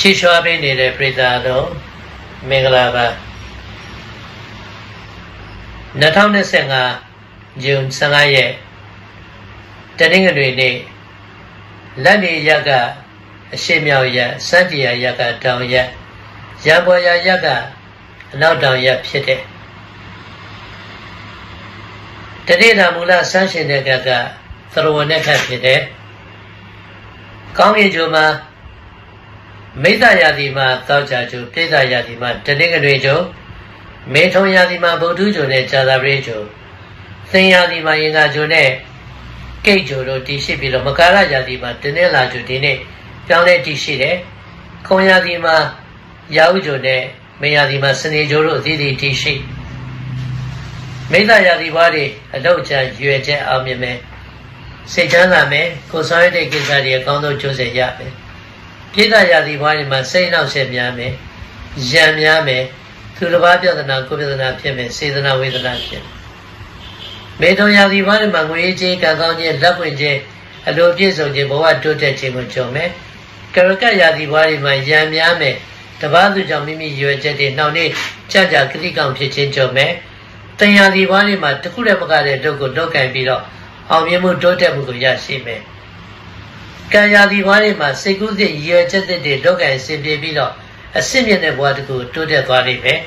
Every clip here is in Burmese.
ချီးရွှာပေးနေတဲ့ပြည်သားတို့မင်္ဂလာပါ2025ဇွန်15ရက်တနင်္ဂနွေနေ့လက်နေရက်ကအရှိမြောက်ရက်စန္ဒီယာရက်ကတောင်ရက်ရံပေါ်ရရက်ကအနောက်တောင်ရက်ဖြစ်တဲ့တတိယမူလဆန်းရှင်တဲ့ကကသရဝနဲ့ခတ်ဖြစ်တဲ့ကောင်းကင်ကျိုးမှာ မိတ္တရာသီမှာတောက်ကြကျိုးပြိဿရာသီမှာတနင်္ဂနွေကျိုးမေထုံရာသီမှာဗုဒ္ဓကျိုးနဲ့ဇာတာပရိကျိုးသင်ရာသီမှာရင်္ဂါကျိုးနဲ့ကိတ်ကျိုးတို့တည်ရှိပြီးတော့မကာရရာသီမှာတနင်္လာကျိုးဒီနေ့ပြောင်းလဲတည်ရှိတယ်။ခုံရာသီမှာရာဟုကျိုးနဲ့မေရာသီမှာစနေကျိုးတို့အသီးသီးတည်ရှိမိတ္တရာသီဘွားတွေအလောက်ချရွယ်ချက်အောင်မြင်မယ်စိတ်ချမ်းသာမယ်ကိုယ်ဆောင်ရတဲ့ကိစ္စတွေအကောင်းဆုံးကျိုးဆက်ရမယ် ပြိတ္တရာသီဘွားတွေမှာစိတ်နှောက်ဆက်များမယ်ရံများမယ်သူတစ်ပါးပြဿနာကိုယ်ပြဿနာဖြစ်မယ်စေတနာဝေဒနာဖြစ်မယ်မေထုံရာသီဘွားတွေမှာငွေကြေးကံကောင်းခြင်းလက်ပွင့်ခြင်းအလိုပြည့်စုံခြင်းဘဝတိုးတက်ခြင်းကိုကြုံမယ်ကရကတ်ရာသီဘွားတွေမှာရံများမယ်တပားသူကြောင့်မိမိရွယ်ချက်တွေနှောင့်နှေးကြကြကတိကောင်ဖြစ်ခြင်းကြုံမယ်တန်ရာသီဘွားတွေမှာတစ်ခုတည်းမကတဲ့ဒုက္ခကိုလောက်ကင်ပြီးတော့အောင်မြင်မှုတိုးတက်မှုကိုရရှိမယ် ကံရာသီဘွားတွေမှာစိတ်ကူးစိတ်ရွယ်ချက်တွေလောက်ကင်ဆင်ပြေပြီးတော့အစစ်မြင့်တဲ့ဘဝတစ်ခုတိုးတက်သွားလိမ့်မယ်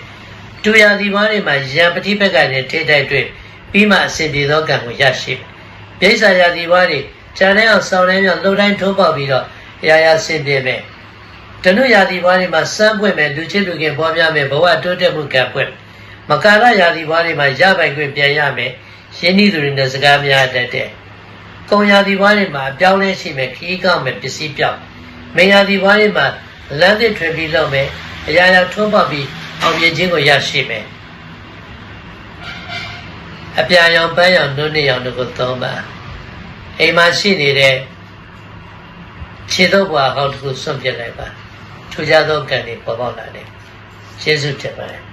တူရာသီဘွားတွေမှာရံပတိဘက်ကလည်းထိတိုက်တွေ့ပြီးမှအစဉ်ပြေသောကံကိုရရှိမယ်ပြိဿာရာသီဘွားတွေခြံထဲအောင်ဆောင်းထဲမြောက်လှုပ်တိုင်းထိုးပေါက်ပြီးတော့ရာရာဆင်ပြေမယ်တနုရာသီဘွားတွေမှာစမ်းပွင့်မယ်လူချင်းလူခင်ပေါ်ပြမယ်ဘဝတိုးတက်မှုကံပွင့်မကာရရာသီဘွားတွေမှာရပိုင်ခွင့်ပြန်ရမယ်ရင်းနှီးသူတွေနဲ့စကားများတတ်တဲ့ ကုံရာသီဘွားတွေမှာအပြောင်းလဲရှိမယ်ခီးကောက်မယ်ပစ္စည်းပြောင်းမေရာသီဘွားတွေမှာလမ်းသစ်ထွင်ပြီးလုပ်မယ်အရာရာထွန်းပေါက်ပြီးအောင်မြင်ခြင်းကိုရရှိမယ်အပြာရောင်ပန်းရောင်နှုတ်နှစ်ရောင်တို့ကိုသုံးပါအိမ်မှာရှိနေတဲ့ခြေတော့ဘွားဟောက်တစ်ခုစွန့်ပစ်လိုက်ပါထူကြသောကံတွေပေါ်ပေါက်လာတယ်ယေရှုဖြစ်ပါတယ်